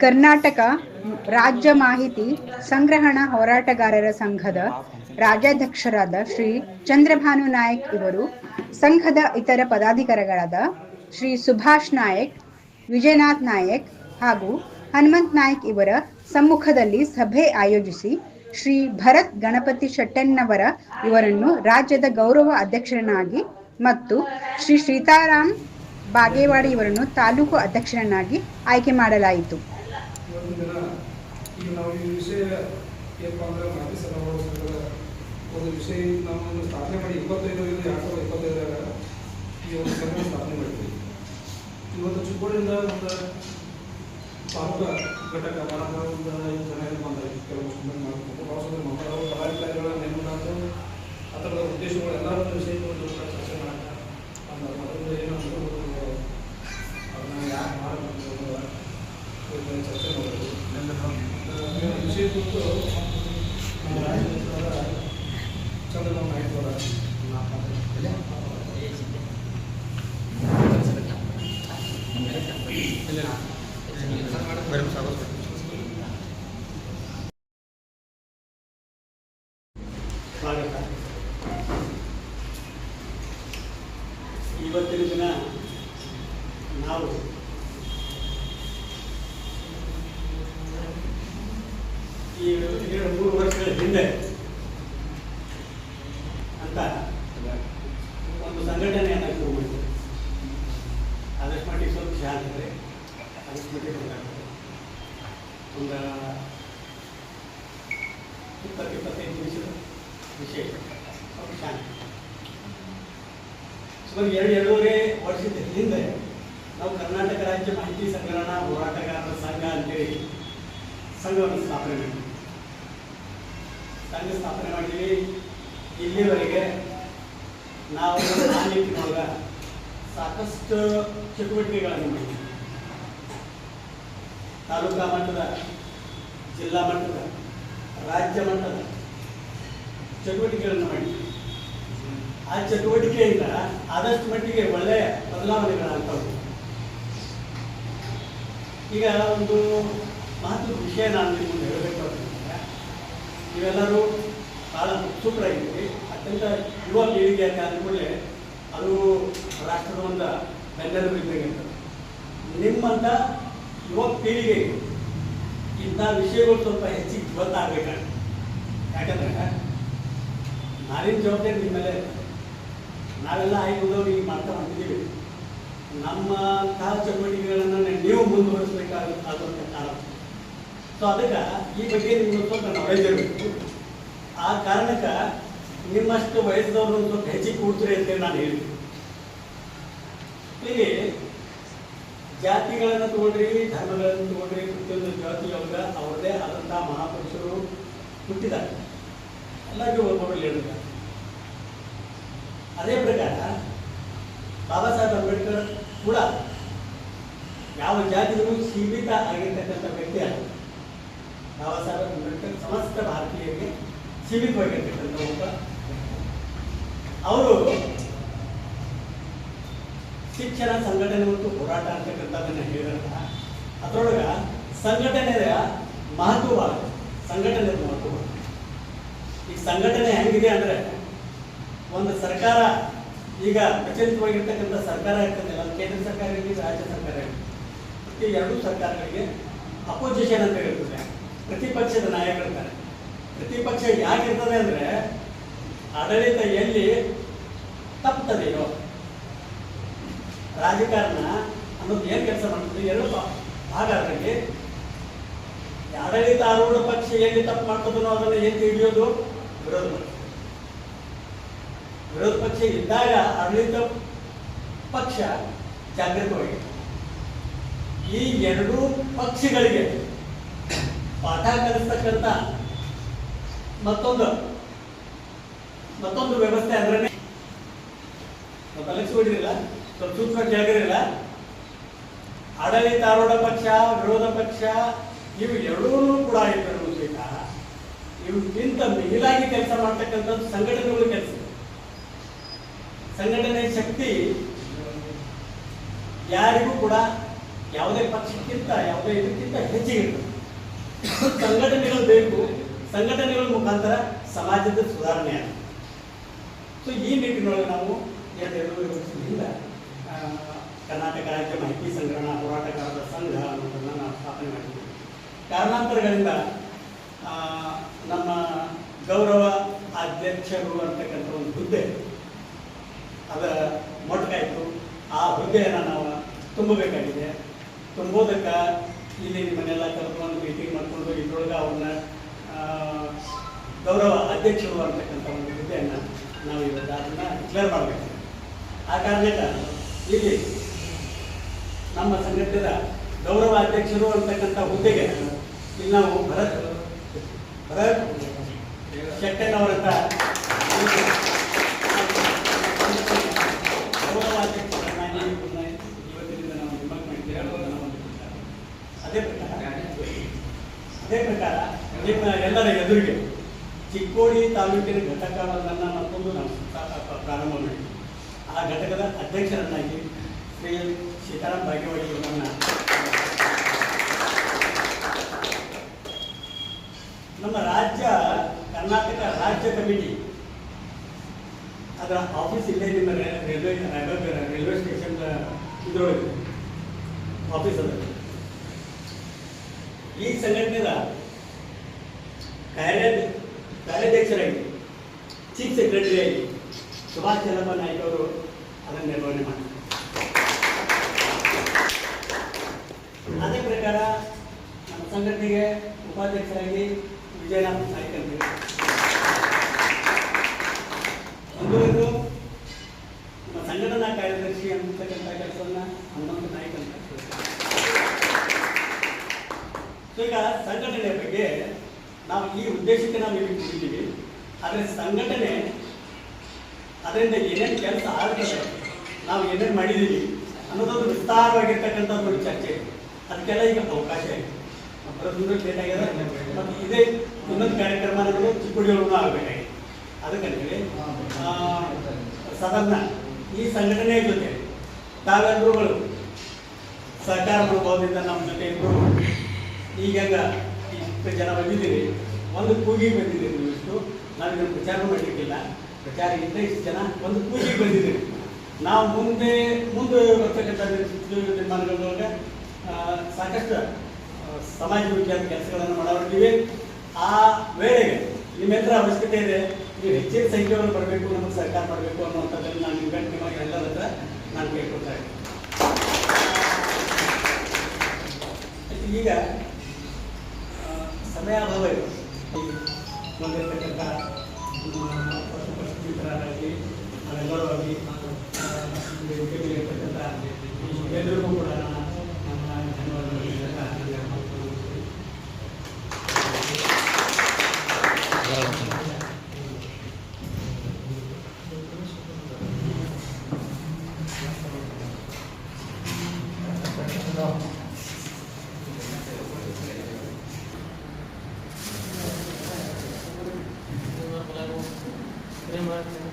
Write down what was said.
ಕರ್ನಾಟಕ ರಾಜ್ಯ ಮಾಹಿತಿ ಸಂಗ್ರಹಣಾ ಹೋರಾಟಗಾರರ ಸಂಘದ ರಾಜ್ಯಾಧ್ಯಕ್ಷರಾದ ಶ್ರೀ ಚಂದ್ರಭಾನು ನಾಯಕ್ ಇವರು, ಸಂಘದ ಇತರ ಪದಾಧಿಕಾರಿಗಳಾದ ಶ್ರೀ ಸುಭಾಷ್ ನಾಯಕ್, ವಿಜಯನಾಥ್ ನಾಯಕ್ ಹಾಗೂ ಹನುಮಂತ್ ನಾಯಕ್ ಇವರ ಸಮ್ಮುಖದಲ್ಲಿ ಸಭೆ ಆಯೋಜಿಸಿ ಶ್ರೀ ಭರತ್ ಗಣಪತಿ ಶೆಟ್ಟಣ್ಣವರ ಇವರನ್ನು ರಾಜ್ಯದ ಗೌರವ ಅಧ್ಯಕ್ಷರನ್ನಾಗಿ ಮತ್ತು ಶ್ರೀ ಸೀತಾರಾಮ್ ಬಾಗೇವಾಡಿ ಇವರನ್ನು ತಾಲೂಕು ಅಧ್ಯಕ್ಷರನ್ನಾಗಿ ಆಯ್ಕೆ ಮಾಡಲಾಯಿತು. ಘಟಕ ಒಂದು ಜನ ಏನು ಬಂದರೆ. ಕೆಲವು ಸುಮ್ಮನೆ ಮಾಡ್ಕೊಂಡು. ಭಾಳ ಮಂಗಳವರು ಪದಾಧಿಕಾರಿಗಳ ನೇಮಕ ಆ ಥರದ ಉದ್ದೇಶಗಳು ಎಲ್ಲ ಒಂದು ವಿಷಯಗಳು ಚರ್ಚೆ ಮಾಡಕ್ಕೆ ಒಂದು ಮೊದಲು ಏನು ಅಂದ್ರೆ ಒಂದು ಅದನ್ನ ಯಾಕೆ ಮಾಡಬೇಕು ಅನ್ನೋದು ಚರ್ಚೆ ಮಾಡೋದು ಈ ವಿಷಯ ಕುರಿತು ನಮ್ಮ ರಾಜ್ಯದ ಚಂದ್ರಬಾಬು ನಾಯ್ಡು ಅವರ ಸ್ವಾಗತ ಇವತ್ತಿನ ದಿನ ನಾವು ಈ ಮೂರು ವರ್ಷಗಳ ಹಿಂದೆ ಅಂತ ಒಂದು ಸಂಘಟನೆಯನ್ನು ಶುರು ಮಾಡಿದ್ವಿ. ಆದಷ್ಟು ಮಟ್ಟಿಗೆ ಸ್ವಲ್ಪ ಶಾಂತ ಮಟ್ಟಿಗೆ ಗೊತ್ತಾಗ್ತದೆ ಒಂದು ಇಪ್ಪತ್ತು ಇಪ್ಪತ್ತೈದು ನಿಮಿಷದ ವಿಶೇಷ ಸ್ವಲ್ಪ ಶಾಂತ ಸುಮಾರು ಎರಡು ಎರಡೂವರೆ ವರ್ಷದ ಹಿಂದೆ ನಾವು ಕರ್ನಾಟಕ ರಾಜ್ಯ ಮಾಹಿತಿ ಸಂಗ್ರಹಣಾ ಹೋರಾಟಗಾರರ ಸಂಘ ಅಂತೇಳಿ ಸಂಘವನ್ನು ಸ್ಥಾಪನೆ ಮಾಡಿದ್ವಿ ಸಂಘ ಸ್ಥಾಪನೆ ಮಾಡಿದ್ವಿ ಇಲ್ಲಿವರೆಗೆ ನಾವು ಸಾಕಷ್ಟು ಚಟುವಟಿಕೆಗಳನ್ನು ಮಾಡಿದ್ವಿ. ತಾಲೂಕಾ ಮಟ್ಟದ, ಜಿಲ್ಲಾ ಮಟ್ಟದ, ರಾಜ್ಯ ಮಟ್ಟದ ಚಟುವಟಿಕೆಗಳನ್ನು ಮಾಡಿ. ಆ ಚಟುವಟಿಕೆಯಿಂದ ಆದಷ್ಟು ಮಟ್ಟಿಗೆ ಒಳ್ಳೆಯ ಬದಲಾವಣೆಗಳಾಗ್ತವೆ. ಈಗ ಒಂದು ಮಹತ್ವದ ವಿಷಯ ನಾನು ನಿಮ್ಮ ಮುಂದೆ ಹೇಳಬೇಕು ಅಂತಂದರೆ, ನೀವೆಲ್ಲರೂ ಭಾಳ ಉತ್ಸುಕರಾಗಿದ್ದೀರಿ. ಅತ್ಯಂತ ಯುವ ಪೀಳಿಗೆ ಅಂತ ಅಂದಮೇಲೆ ಅದು ರಾಷ್ಟ್ರದ ಒಂದು ಬೆನ್ನೆಲುಬು ಇದ್ದಂಗೆ ನಿಮ್ಮಂಥ ಯುವ ಪೀಳಿಗೆ ಇಂಥ ವಿಷಯಗಳು ಸ್ವಲ್ಪ ಹೆಚ್ಚಿಗೆ ಗೊತ್ತಾಗಬೇಕಾಗ್ತದೆ. ಯಾಕಂದ್ರೆ ನಾವೇನು ಜವಾಬ್ದಾರಿ ನಿಮ್ಮ ಮೇಲೆ. ನಾವೆಲ್ಲ ಆಯ್ಕೆದವ್ರು ಈಗ ಮಾಡ್ತಾ ನಮ್ಮ ನಮ್ಮಂತಹ ಚಟುವಟಿಕೆಗಳನ್ನು ನೀವು ಮುಂದುವರಿಸಬೇಕಾಗುತ್ತೆ ಕಾರಣ. ಸೊ ಅದಕ್ಕೆ ಈ ಬಗ್ಗೆ ನಿಮ್ಗೆ ಸ್ವಲ್ಪ ನಾಲೆಜ್ ಇರಬೇಕು. ಆ ಕಾರಣಕ್ಕೆ ನಿಮ್ಮಷ್ಟು ವಯಸ್ಸಿನವರು ಸ್ವಲ್ಪ ಹೆಚ್ಚಿಗೆ ಕೂಡ್ತೀರಿ ಅಂತೇಳಿ ನಾನು ಹೇಳಿದೆ ಹೀಗೆ ಜಾತಿಗಳನ್ನು ತಗೊಂಡ್ರಿ, ಧರ್ಮಗಳನ್ನು ತಗೊಂಡ್ರಿ, ಪ್ರತಿಯೊಂದು ಜಾತಿಯೊಳಗ ಅವ್ರದ್ದೇ ಆದಂತಹ ಮಹಾಪುರುಷರು ಹುಟ್ಟಿದ್ದಾರೆ. ಎಲ್ಲರಿಗೂ ಒಬ್ಬೊಬ್ಬರು ಹೇಳಿದ್ದಾರೆ ಅದೇ ಪ್ರಕಾರ ಬಾಬಾ ಸಾಹೇಬ್ ಅಂಬೇಡ್ಕರ್ ಕೂಡ ಯಾವ ಜಾತಿಗೂ ಸೀಮಿತ ಆಗಿರ್ತಕ್ಕಂಥ ವ್ಯಕ್ತಿ ಅಲ್ಲ ಬಾಬಾ ಸಾಹೇಬ್ ಅಂಬೇಡ್ಕರ್ ಸಮಸ್ತ ಭಾರತೀಯರಿಗೆ ಸೀಮಿತವಾಗಿರ್ತಕ್ಕಂಥ ಒಬ್ಬ ಅವರು ಶಿಕ್ಷಣ ಸಂಘಟನೆ ಮತ್ತು ಹೋರಾಟ ಅಂತಕ್ಕಂಥದ್ದನ್ನು ಹೇಳಿದಂತಹ ಅದರೊಳಗೆ ಸಂಘಟನೆಯ ಮಹತ್ವ ಸಂಘಟನೆ ಮಹತ್ವ. ಈ ಸಂಘಟನೆ ಹೆಂಗಿದೆ ಅಂದರೆ, ಒಂದು ಸರ್ಕಾರ ಈಗ ಪ್ರಚಲಿತವಾಗಿರ್ತಕ್ಕಂಥ ಸರ್ಕಾರ ಇರ್ತದಲ್ಲ ಕೇಂದ್ರ ಸರ್ಕಾರ ಇರಲಿ, ರಾಜ್ಯ ಸರ್ಕಾರ ಇರಲಿ. ಪ್ರತಿ ಎರಡೂ ಸರ್ಕಾರಗಳಿಗೆ ಅಪೋಸಿಷನ್ ಅಂತ ಇರ್ತದೆ ಪ್ರತಿಪಕ್ಷದ ನಾಯಕರಿರ್ತಾರೆ. ಪ್ರತಿಪಕ್ಷ ಯಾಕಿರ್ತದೆ ಅಂದರೆ, ಆಡಳಿತ ಎಲ್ಲಿ ರಾಜಕಾರಣ ಅನ್ನೋದು ಏನು ಕೆಲಸ ಮಾಡ್ತದೆ ಎರಡು ಭಾಗ ಅದರಲ್ಲಿ ಆಡಳಿತ ಆರೂಢ ಪಕ್ಷ ಎಲ್ಲಿ ತಪ್ಪು ಮಾಡ್ತದನೋ ಅದನ್ನು ಎತ್ತಿ ಹಿಡಿಯೋದು ವಿರೋಧ ಪಕ್ಷ. ವಿರೋಧ ಪಕ್ಷ ಇದ್ದಾಗ ಆಡಳಿತ ಪಕ್ಷ ಜಾಗೃತವಾಗಿದೆ ಈ ಎರಡೂ ಪಕ್ಷಗಳಿಗೆ ಪಾಠ ಕಲಿಸ್ತಕ್ಕಂಥ ಮತ್ತೊಂದು ಮತ್ತೊಂದು ವ್ಯವಸ್ಥೆ ಅಂದ್ರೆ ಲಕ್ಷಿಸಿಬಿಟ್ಟಿರಲಿಲ್ಲ ಸ್ವಲ್ಪ ಸೂಕ್ಷ್ಮ ಕೇಳಿರಲಿಲ್ಲ ಆಡಳಿತಾರೂಢ ಪಕ್ಷ, ವಿರೋಧ ಪಕ್ಷ, ಇವು ಎರಡೂ ಕೂಡ ಇದ್ದರೂ ಸಹಿತ ಇವಕ್ಕಿಂತ ಮಿಗಿಲಾಗಿ ಕೆಲಸ ಮಾಡ್ತಕ್ಕಂಥದ್ದು ಸಂಘಟನೆಗಳು ಕೆಲಸ. ಸಂಘಟನೆ ಶಕ್ತಿ ಯಾರಿಗೂ ಕೂಡ ಯಾವುದೇ ಪಕ್ಷಕ್ಕಿಂತ, ಯಾವುದೇ ಇದಕ್ಕಿಂತ ಹೆಚ್ಚಿಗೆ. ಸಂಘಟನೆಗಳು ಬೇಕು. ಸಂಘಟನೆಗಳ ಮುಖಾಂತರ ಸಮಾಜದ ಸುಧಾರಣೆ ಆಗುತ್ತೆ ಸೊ ಈ ನಿಟ್ಟಿನೊಳಗೆ ನಾವು ಎರಡು ಎರಡೂವರೆ ವರ್ಷದಿಂದ ಆ, ಕರ್ನಾಟಕ ರಾಜ್ಯ ಮಾಹಿತಿ ಸಂಗ್ರಹಣಾ ಹೋರಾಟಗಾರರ ಸಂಘ ಅನ್ನೋದನ್ನು ನಾವು ಸ್ಥಾಪನೆ ಮಾಡಿದ್ದೀವಿ ಕಾರಣಾಂತರಗಳಿಂದ ನಮ್ಮ ಗೌರವ ಅಧ್ಯಕ್ಷರು ಅಂತಕ್ಕಂಥ ಒಂದು ಹುದ್ದೆ ಅದರ ಮೊಟಕಾಯಿತು ಆ ಹುದ್ದೆಯನ್ನು ನಾವು ತುಂಬಬೇಕಾಗಿದೆ. ತುಂಬೋದಕ್ಕೆ ಇಲ್ಲಿ ನಿಮ್ಮನ್ನೆಲ್ಲ ಕರೆದುಕೊಂಡು ಮೀಟಿಂಗ್ ಮಾಡಿಕೊಂಡು ಇದ್ರೊಳಗೆ ಅವ್ರನ್ನ ಗೌರವ ಅಧ್ಯಕ್ಷರು ಅಂತಕ್ಕಂಥ ಒಂದು ಹುದ್ದೆಯನ್ನು ನಾವು ಇವತ್ತು ಅದನ್ನು ಡಿಕ್ಲೇರ್ ಮಾಡಬೇಕು. ಆ ಕಾರಣಕ್ಕೆ ಇಲ್ಲಿ ನಮ್ಮ ಸಂಘಟನೆಯ ಗೌರವ ಅಧ್ಯಕ್ಷರು ಅಂತಕ್ಕಂಥ ಹುದ್ದೆಗೆ ಇಲ್ಲಿ ನಾವು ಭರತ್ ಭರತ್ ಶೆಟ್ಟನವರಂತ ಗೌರವ ಇವತ್ತಿನಿಂದ ನಾವು ಮಾಡಿದ್ದೇವೆ. ಅದೇ ಪ್ರಕಾರ ಅದೇ ಪ್ರಕಾರ ನಿಮ್ಮ ಎಲ್ಲರ ಎದುರಿಗೆ ಚಿಕ್ಕೋಡಿ ತಾಲೂಕಿನ ಘಟಕವನ್ನ ಮತ್ತೊಂದು ನಾವು ಪ್ರಾರಂಭ ಮಾಡಿದ್ವಿ ಆ ಘಟಕದ ಅಧ್ಯಕ್ಷರನ್ನಾಗಿ ಶ್ರೀ ಸೀತಾರಾಮ್ ಬಾಗೇವಾಡಿ ಅವರನ್ನ ನಮ್ಮ ರಾಜ್ಯ, ಕರ್ನಾಟಕ ರಾಜ್ಯ ಕಮಿಟಿ, ಅದರ ಆಫೀಸ್ ಇಲ್ಲೇ ನಿಮ್ಮ ರೈಲ್ವೆ ರೈಲ್ವೆ ಸ್ಟೇಷನ್, ಇದರೊಳಗೆ, ಆಫೀಸ್ ಅದ. ಈ ಸಂಘಟನೆಯ ಕಾರ್ಯ ಕಾರ್ಯಾಧ್ಯಕ್ಷರಾಗಿ ಚೀಫ್ ಸೆಕ್ರೆಟರಿಯಾಗಿ ಸುಭಾಷ್ ಚಂದ್ರಪ್ಪ ನಾಯ್ಕ ಅವರು ಅದನ್ನು ನಿರ್ವಹಣೆ ಮಾಡ್ತಾರೆ ಅದೇ ಪ್ರಕಾರ ನಮ್ಮ ಸಂಘಟನೆಗೆ ಉಪಾಧ್ಯಕ್ಷರಾಗಿ ವಿಜಯನಾಥ್ ನಾಯ್ಕ ಅಂತ ಹೇಳಿ. ಮುಂದುವರೆದು ನಮ್ಮ ಸಂಘಟನಾ ಕಾರ್ಯದರ್ಶಿ ಅಂತಕ್ಕಂಥ ಕೆಲಸವನ್ನ ಹನುಮಂತ ನಾಯ್ಕ ಅಂತ. ಈಗ ಸಂಘಟನೆ ಬಗ್ಗೆ ನಾವು ಈ ಉದ್ದೇಶಕ್ಕೆ ನಾವು ಇಲ್ಲಿ ಕೂತಿದ್ದೀವಿ ಆದರೆ ಸಂಘಟನೆ ಅದರಿಂದ ಏನೇನು ಕೆಲಸ ಆಗ್ತದೆ, ನಾವು ಏನೇನು ಮಾಡಿದ್ದೀವಿ ಅನ್ನೋದೊಂದು ವಿಸ್ತಾರವಾಗಿರ್ತಕ್ಕಂಥ ಒಂದು ಚರ್ಚೆ. ಅದಕ್ಕೆಲ್ಲ ಈಗ ಅವಕಾಶ ಇದೆ. ಮತ್ತು ಇದೇ ಇನ್ನೊಂದು ಕಾರ್ಯಕ್ರಮ ಅನ್ನೋದು ಚಿಕ್ಕುಡಿಯೊಳಗೂ ಆಗಬೇಕಾಗಿದೆ ಅದಕ್ಕಂತೇಳಿ ಸಾಧಾರಣ ಈ ಸಂಘಟನೆಯ ಜೊತೆ ತಾವೆಲ್ಲರುಗಳು ಸರ್ಕಾರ ಮನೋಭಾವದಿಂದ ನಮ್ಮ ಜೊತೆ ಇಬ್ಬರು ಈಗೆಲ್ಲ ಇಷ್ಟು ಜನ ಬಂದಿದ್ದೀರಿ. ಒಂದು ಕೂಗಿ ಬಂದಿದ್ದೀರಿ ಇಷ್ಟು ನಾವು ಇದನ್ನು ಪ್ರಚಾರ ಮಾಡಲಿಕ್ಕಿಲ್ಲ. ಪ್ರಚಾರ ಇಲ್ಲ ಇಷ್ಟು ಜನ ಒಂದು ಪೂಜೆಗೆ ಬಂದಿದೆ ನಾವು ಮುಂದೆ ಮುಂದೆ ಬರ್ತಕ್ಕಂಥ ನಿರ್- ನಿರ್ಮಾಣಗಳೊಳಗೆ ಸಾಕಷ್ಟು ಸಮಾಜ ವಿಜ್ಞಾನ ಕೆಲಸಗಳನ್ನು ಮಾಡಿದ್ದೀವಿ ಆ ವೇಳೆಗೆ ನಿಮ್ಮೆಲ್ಲರ ಅವಶ್ಯಕತೆ ಇದೆ, ನೀವು ಹೆಚ್ಚಿನ ಸಂಖ್ಯೆಯನ್ನು ಬರಬೇಕು, ನಮಗೆ ಸಹಕಾರ ಮಾಡಬೇಕು ಅನ್ನುವಂಥದ್ದನ್ನು ನಾನು ನಿಮಗೆ ಎಲ್ಲರ ಹತ್ರ ನಾನು ಕೇಳ್ಕೊಳ್ತಾ ಇದ್ದೀನಿ. ಈಗ ಸಮಯ ಅಭಾವ ಇದೆ. ಬಂದಿರತಕ್ಕಂಥ ಮಿತ್ರರಾಗಲಿ ನಾವೆಲ್ಲರೂ ಇರ್ತಕ್ಕಂಥ ಎಲ್ಲರಿಗೂ ಕೂಡ ನಮ್ಮ ಭರತ್ ಶೆಟ್ಟಿನವರು